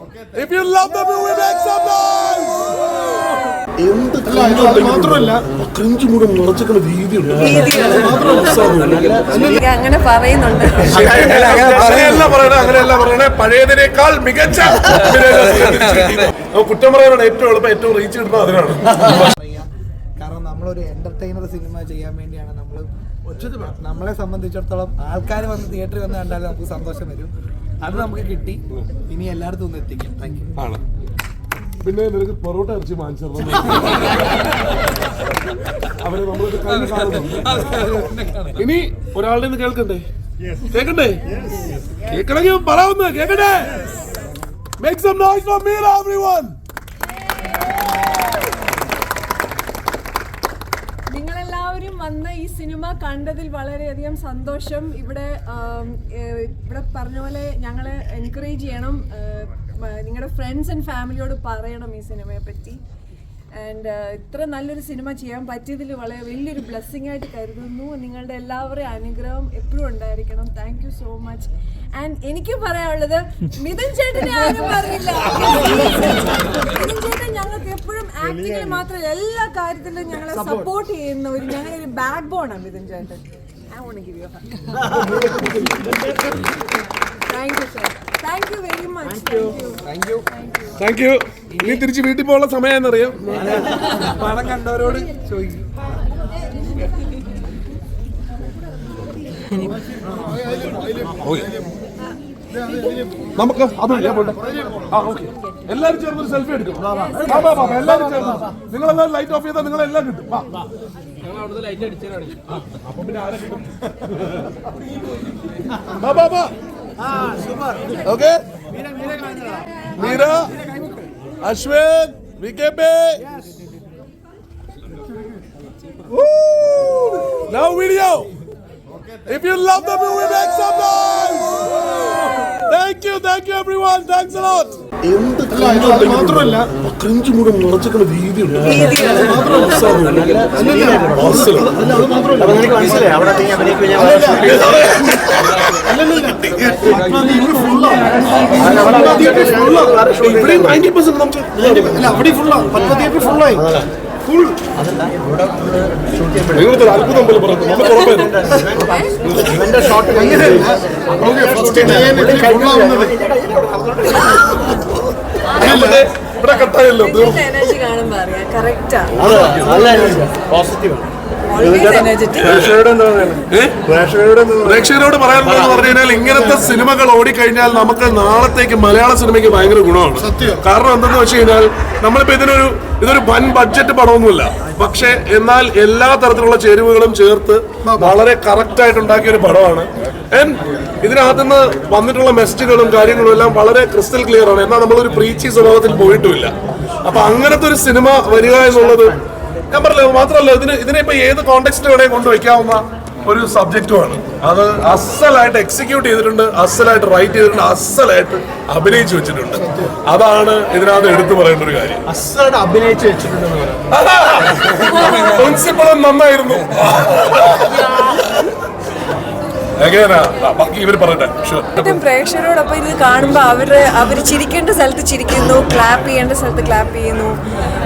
If you love the movie, make some noise! എന്ത് മാത്രമല്ല cringe മുഴുവൻ നിറച്ചിരിക്കുന്ന രീതിയുണ്ട്. അങ്ങനെ പറയുന്നുണ്ട്. അങ്ങനെയല്ല പറയണേ അങ്ങനെയല്ല പറയണേ. പഴയതിനേക്കാൾ മികച്ച കുറ്റം പറയാനാണ് ഏറ്റവും എളുപ്പം ഏറ്റവും റീച്ച് കിട്ടുന്നത് അതിനാണ്. കാരണം നമ്മളൊരു എന്റർടൈനർ സിനിമ ചെയ്യാൻ വേണ്ടിയാണ് നമ്മൾ നമ്മളെ സംബന്ധിച്ചിടത്തോളം ആൾക്കാർ വന്ന് തിയേറ്ററിൽ വന്ന് കണ്ടാൽ നമുക്ക് സന്തോഷം വരും. അത് നമുക്ക് കിട്ടി. ഇനി എല്ലായിടത്തും ഒന്ന് എത്തിക്കാം. താങ്ക് യു ആണ്. പിന്നെ നിനക്ക് പൊറോട്ട ഇറച്ചി വാങ്ങിച്ചു അവരെ നമ്മളൊരു കൈ കാണുന്നു ഇനി ഒരാളുടെ നിന്ന് കേൾക്കണ്ടേ? കേക്കണ്ടേ കേക്കണമെങ്കിൽ പറയാവുന്ന കേക്കണ്ടേ make some noise for me everyone വന്ന് ഈ സിനിമ കണ്ടതിൽ വളരെയധികം സന്തോഷം. ഇവിടെ ഇവിടെ പറഞ്ഞ പോലെ ഞങ്ങളെ എൻകറേജ് ചെയ്യണം. നിങ്ങളുടെ ഫ്രണ്ട്സ് ആൻഡ് ഫാമിലിയോട് പറയണം ഈ സിനിമയെ പറ്റി ആൻഡ് ഇത്ര നല്ലൊരു സിനിമ ചെയ്യാൻ പറ്റിയതിൽ വളരെ വലിയൊരു ബ്ലെസ്സിങ് ആയിട്ട് കരുതുന്നു. നിങ്ങളുടെ എല്ലാവരുടെയും അനുഗ്രഹം എപ്പോഴും ഉണ്ടായിരിക്കണം. Thank you so much and എനിക്ക് പറയാനുള്ളത് മിഥുൻ ചേട്ടനെ ആരും പറയില്ല മിഥുൻ ചേട്ടൻ ഞങ്ങൾക്ക് എപ്പോഴും ആക്ടിങ്ങിൽ മാത്രമല്ല എല്ലാ കാര്യത്തിലും ഞങ്ങളെ സപ്പോർട്ട് ചെയ്യുന്ന ഒരു ഞങ്ങളൊരു ബാക്ക് ബോണാണ് മിഥുൻ ചേട്ടൻ. I want to give you a hug. Thank you ഇനി തിരിച്ച് വീട്ടിൽ പോകാനുള്ള അറിയാം പടം കണ്ടവരോട് ചോദിക്കും. നമുക്ക് അത് ഞാൻ പോട്ടെ. ആ ഓക്കെ. എല്ലാരും ചേർന്ന് ഒരു സെൽഫി എടുക്കും. വാ, വാ. വാ, വാ, വാ, എല്ലാവരും ചേർന്ന്. നിങ്ങളെല്ലാം ലൈറ്റ് ഓഫ് ചെയ്താൽ നിങ്ങളെല്ലാം കിട്ടും. വാ. ആ, അപ്പൊ പിന്നെ ആരെ കിട്ടും? Okay Meera Ashwin V K P Now video. If you love the movie, make some noise. Thank you, thank you everyone. Thanks a lot. എന്ത് മാത്രമല്ല ക്രിഞ്ച് മുഴുവൻ നിറച്ചിക്കുന്ന രീതിയുണ്ട് മനസ്സിലായി അവിടെ നയന്റി പെർസെന്റ് നമുക്ക് അവിടെ തിയേറ്റർ ഫുള്ളായി ഫുൾ അത്ഭുതം പോലെ പറഞ്ഞു നമ്മൾ ഇവിടെ- കട്ടായല്ലോ തീർന്നു എനർജി കാണുമ്പോ അറിയാം കറക്റ്റാ നല്ല പോസിറ്റീവ് എനർജറ്റിക് പ്രേക്ഷകരോട് പറയാനുള്ളത് പറഞ്ഞു കഴിഞ്ഞാൽ ഇങ്ങനത്തെ സിനിമകൾ ഓടിക്കഴിഞ്ഞാൽ നമുക്ക് നാളത്തേക്ക് മലയാള സിനിമയ്ക്ക് ഭയങ്കര ഗുണമാണ്. കാരണം എന്തെന്ന് വെച്ച് കഴിഞ്ഞാൽ നമ്മളിപ്പോ ഇതിനൊരു ഇതൊരു വൻ ബഡ്ജറ്റ് പടമൊന്നുമില്ല പക്ഷേ എന്നാൽ എല്ലാ തരത്തിലുള്ള ചേരുവകളും ചേർത്ത് വളരെ കറക്റ്റ് ആയിട്ട് ഉണ്ടാക്കിയ ഒരു പടമാണ്. And ഇതിനകത്തുനിന്ന് വന്നിട്ടുള്ള മെസ്റ്റുകളും കാര്യങ്ങളും എല്ലാം വളരെ ക്രിസ്റ്റൽ ക്ലിയർ ആണ്. എന്നാൽ നമ്മളൊരു പ്രീച്ചി സ്വഭാവത്തിൽ പോയിട്ടുമില്ല. അപ്പൊ അങ്ങനത്തെ ഒരു സിനിമ വരിക എന്നുള്ളത് ഞാൻ പറഞ്ഞു മാത്രമല്ല ഇതിന് ഇതിനെ ഇപ്പൊ ഏത് കോണ്ടെക്സ്റ്റ് വേണേൽ കൊണ്ടുവയ്ക്കാവുന്ന ഒരു സബ്ജക്റ്റുമാണ് അത് അസലായിട്ട് എക്സിക്യൂട്ട് ചെയ്തിട്ടുണ്ട് അസലായിട്ട് റൈറ്റ് ചെയ്തിട്ടുണ്ട് അസലായിട്ട് അഭിനയിച്ചു വെച്ചിട്ടുണ്ട്. അതാണ് ഇതിനകത്ത് എടുത്തു പറയേണ്ട ഒരു കാര്യം. അഭിനയിച്ചു പ്രിൻസിപ്പളും നന്നായിരുന്നു. പ്രേക്ഷകരോടൊപ്പം ഇത് കാണുമ്പോൾ അവർ അവർ ചിരിക്കേണ്ട സ്ഥലത്ത് ചിരിക്കുന്നു ക്ലാപ്പ് ചെയ്യേണ്ട സ്ഥലത്ത് ക്ലാപ്പ് ചെയ്യുന്നു.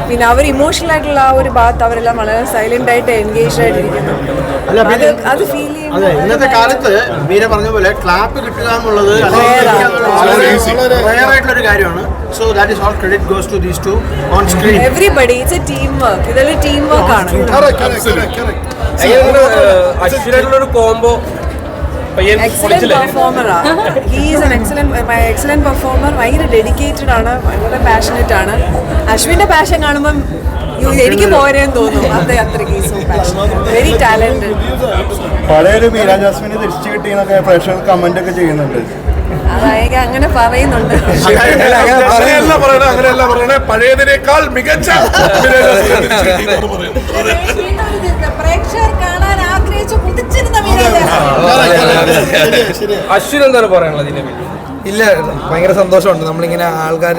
പിന്നെ അവർ ഇമോഷണൽ ആയിട്ടുള്ള ആ ഒരു ഭാഗത്ത് അവരെല്ലാം വളരെ സൈലന്റ് ആയിട്ട് എൻഗേജ് ആയിട്ടിരിക്കുന്നു. അത് ഫീൽ അതെ ഇന്നത്തെ കാലത്ത് മീര പറഞ്ഞ പോലെ ക്ലാപ്പ് കിട്ടുക എന്നുള്ളത് റയർ ആയിട്ടുള്ള ഒരു കാര്യമാണ്. So that is all credit goes to these two on screen everybody it's a team work ഇതൊരു ടീം വർക്ക് ആണ്. അശ്വിനായിട്ടുള്ള ഒരു combo excellent പെർഫോമറാ he's an excellent excellent performer ഭയങ്കര ഡെഡിക്കേറ്റഡ് ആണ്. ഭയങ്കര പാഷനറ്റ് ആണ്. അശ്വിന്റെ പാഷൻ കാണുമ്പം എനിക്ക് പോരേന്ന് തോന്നും. അത് അത്രയ്ക്ക് വെരി ടാലന്റഡ് പഴയൊരു മീര ജാസ്മിനെ തിരിച്ചു കിട്ടിയെന്നൊക്കെ പ്രേക്ഷകർ കമന്റ് ഒക്കെ ചെയ്യുന്നുണ്ട്. അങ്ങനെ പറയുന്നുണ്ട്. പഴയതിനേക്കാൾ മികച്ച. പ്രേക്ഷകർ കാണാൻ ആഗ്രഹിച്ചു അശ്വിൻ എന്താണ് പറയാനുള്ളത് ഇതിനെ പറ്റി? ഇല്ല ഭയങ്കര സന്തോഷമുണ്ട്. നമ്മളിങ്ങനെ ആൾക്കാർ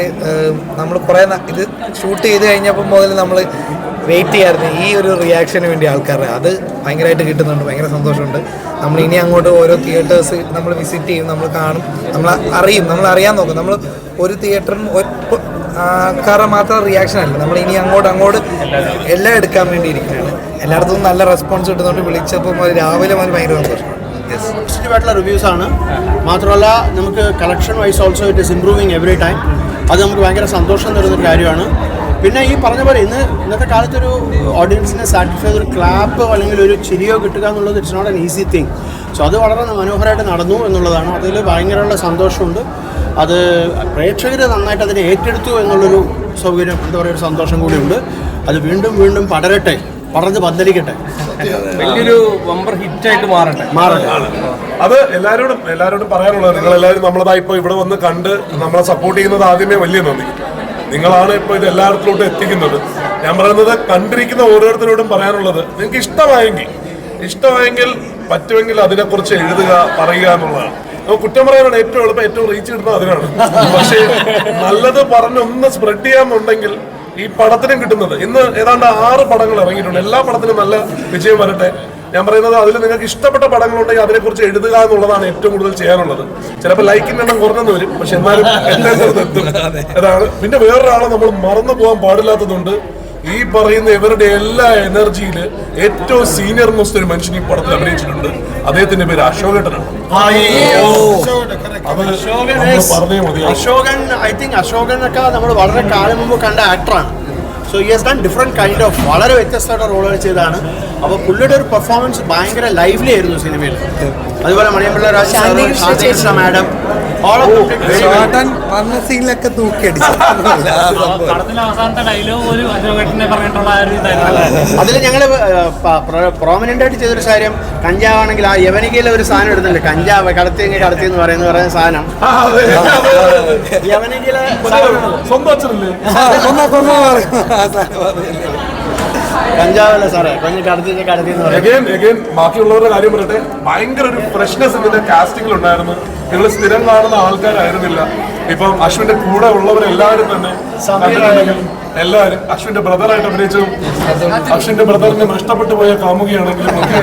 നമ്മൾ കുറേ ഇത് ഷൂട്ട് ചെയ്ത് കഴിഞ്ഞപ്പോൾ മുതൽ നമ്മൾ വെയിറ്റ് ചെയ്യായിരുന്നു ഈ ഒരു റിയാക്ഷന് വേണ്ടി ആൾക്കാരുടെ അത് ഭയങ്കരമായിട്ട് കിട്ടുന്നുണ്ട്. ഭയങ്കര സന്തോഷമുണ്ട്. നമ്മൾ ഇനി അങ്ങോട്ട് ഓരോ തിയേറ്റേഴ്സ് നമ്മൾ വിസിറ്റ് ചെയ്യും നമ്മൾ കാണും നമ്മൾ അറിയും നമ്മൾ അറിയാൻ നോക്കും. നമ്മൾ ഒരു തിയേറ്ററിന് ആൾക്കാരുടെ മാത്രം റിയാക്ഷൻ അല്ല. നമ്മൾ ഇനി അങ്ങോട്ട് അങ്ങോട്ട് എല്ലാം എടുക്കാൻ വേണ്ടി ഇരിക്കുകയാണ് എല്ലായിടത്തും നല്ല റെസ്പോൺസ് കിട്ടുന്നുണ്ട്. വിളിച്ചപ്പോൾ രാവിലെ മുതൽ ഭയങ്കര സന്തോഷം. പോസിറ്റീവ് റിവ്യൂസ് ആണ്. മാത്രമല്ല നമുക്ക് collection wise also it is improving every time അത് നമുക്ക് ഭയങ്കര സന്തോഷം തരുന്നൊരു കാര്യമാണ്. പിന്നെ ഈ പറഞ്ഞ പോലെ ഇന്ന് ഇന്നത്തെ കാലത്തൊരു ഓഡിയൻസിനെ സാറ്റിസ്ഫൈ ഒരു ക്ലാപ്പ് അല്ലെങ്കിൽ ഒരു ചിരിയോ കിട്ടുക എന്നുള്ളത് it's not an easy thing so അത് വളരെ മനോഹരമായിട്ട് നടന്നു എന്നുള്ളതാണ്. അതിൽ ഭയങ്കരമുള്ള സന്തോഷമുണ്ട്. അത് പ്രേക്ഷകർ നന്നായിട്ട് അതിനെ ഏറ്റെടുത്തു എന്നുള്ളൊരു സൗകര്യം എന്താ പറയുക ഒരു സന്തോഷം കൂടിയുണ്ട്. അത് വീണ്ടും വീണ്ടും പടരട്ടെ. പടർന്ന് പന്തലിക്കട്ടെ വലിയൊരു ഹിറ്റ് ആയിട്ട് മാറട്ടെ. മാറട്ടെ. അത് എല്ലാരോടും എല്ലാരോടും പറയാനുള്ളത് നിങ്ങൾ എല്ലാവരും നമ്മളതാ ഇപ്പൊ ഇവിടെ വന്ന് കണ്ട് നമ്മളെ സപ്പോർട്ട് ചെയ്യുന്നത് ആദ്യമേ വലിയ നന്ദി. നിങ്ങളാണ് ഇപ്പൊ ഇത് എല്ലായിടത്തിലോട്ടും എത്തിക്കുന്നത്. ഞാൻ പറയുന്നത് കണ്ടിരിക്കുന്ന ഓരോരുത്തരോടും പറയാനുള്ളത് നിങ്ങൾക്ക് ഇഷ്ടമായെങ്കിൽ ഇഷ്ടമായെങ്കിൽ പറ്റുമെങ്കിൽ അതിനെക്കുറിച്ച് എഴുതുക പറയുക എന്നുള്ളതാണ്. നമുക്ക് കുറ്റം പറയാനാണ് ഏറ്റവും എളുപ്പം ഏറ്റവും റീച്ച് കിട്ടുന്നത് അതിനാണ്. പക്ഷേ നല്ലത് പറഞ്ഞൊന്ന് സ്പ്രെഡ് ചെയ്യാന്നുണ്ടെങ്കിൽ ഈ പടത്തിനും കിട്ടുന്നത്. ഇന്ന് ഏതാണ്ട് ആറ് പടങ്ങൾ ഇറങ്ങിയിട്ടുണ്ട്. എല്ലാ പടത്തിനും നല്ല വിജയം വരട്ടെ. ഞാൻ പറയുന്നത് അതിൽ നിങ്ങൾക്ക് ഇഷ്ടപ്പെട്ട പടങ്ങളുണ്ടെങ്കിൽ അതിനെക്കുറിച്ച് എഴുതുക എന്നുള്ളതാണ് ഏറ്റവും കൂടുതൽ ചെയ്യാനുള്ളത്. ചിലപ്പോൾ ലൈക്കിന്റെ എണ്ണം കുറഞ്ഞെന്ന് വരും. പക്ഷെ എന്നാലും എത്തും. അതാണ്. പിന്നെ വേറൊരാളെ നമ്മൾ മറന്നു പോകാൻ പാടില്ലാത്തതുണ്ട്. ഈ പറയുന്ന ഇവരുടെ എല്ലാ എനർജിയിൽ ഏറ്റവും സീനിയർ മോസ്റ്റ് ഒരു മനുഷ്യൻ ഈ പടത്തിൽ അഭിനയിച്ചിട്ടുണ്ട്. അദ്ദേഹത്തിന്റെ പേര് അശോകേട്ടനാണ്. പറഞ്ഞേ മതി. അശോകൻ ഐ തിങ്ക് അശോകൻ ഒക്കെ നമ്മൾ വളരെ കാലം മുമ്പ് കണ്ട ആക്ടറാണ് so he has done different kind of വളരെ വ്യത്യസ്തമായിട്ട് റോളുകൾ ചെയ്താണ് അപ്പോൾ പുള്ളിയുടെ ഒരു പെർഫോമൻസ് ഭയങ്കര ലൈവ്ലി ആയിരുന്നു സിനിമയിൽ അതുപോലെ മണിയമ്പിള്ള രാജ് ശാന്തികൃഷ്ണ മാഡം ചേട്ടൻ വന്ന സീനിലൊക്കെ തൂക്കിയടിച്ചു അതിൽ ഞങ്ങൾ പ്രോമിനന്റ് ആയിട്ട് ചെയ്തൊരു കാര്യം കഞ്ചാവാണെങ്കിൽ ആ യവനികയിൽ ഒരു സാധനം എടുത്തില്ല കഞ്ചാവ് കടത്തി കടത്തി എന്ന് പറയുന്ന പറയുന്ന സാധനം. യവനികയിലെ സ്വന്തം കഞ്ചാവല്ല സാറേ? കൊഞ്ഞ് കടത്തി കടത്തി എന്ന് പറയും ബാക്കിയുള്ളവരുടെ കാര്യം പറയട്ടെ. ഭയങ്കര ഒരു ഫ്രഷ്നെസ് ഇതിന്റെ കാസ്റ്റിംഗിൽ ഉണ്ടായിരുന്നു. നിങ്ങൾ സ്ഥിരം കാണുന്ന ആൾക്കാരായിരുന്നില്ല. ഇപ്പം അശ്വിന്റെ കൂടെ ഉള്ളവരെല്ലാവരും തന്നെ എല്ലാവരും അശ്വിന്റെ ബ്രദറായിട്ട് അഭിനയിച്ചു. അശ്വിന്റെ ബ്രദറിന് നഷ്ടപ്പെട്ടു പോയ കാമുകയാണെങ്കിലും ഒക്കെ.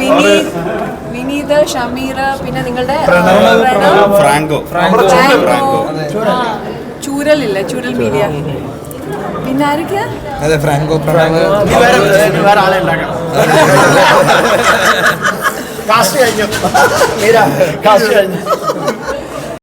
വിനീത് വിനീത് ഷമീർ പിന്നെ നിങ്ങളുടെ ഫ്രാങ്കോ. നമ്മുടെ ഫ്രാങ്കോ? ചൂരലില്ല? ചൂരൽ മീഡിയ. പിന്നെ ആരൊക്കെയാ? അതെ ഫ്രാങ്കോ പ്രണവ്. വേറെ ആളെ കാസ്റ്റ് കഴിഞ്ഞു. കാസ്റ്റ് കഴിഞ്ഞു.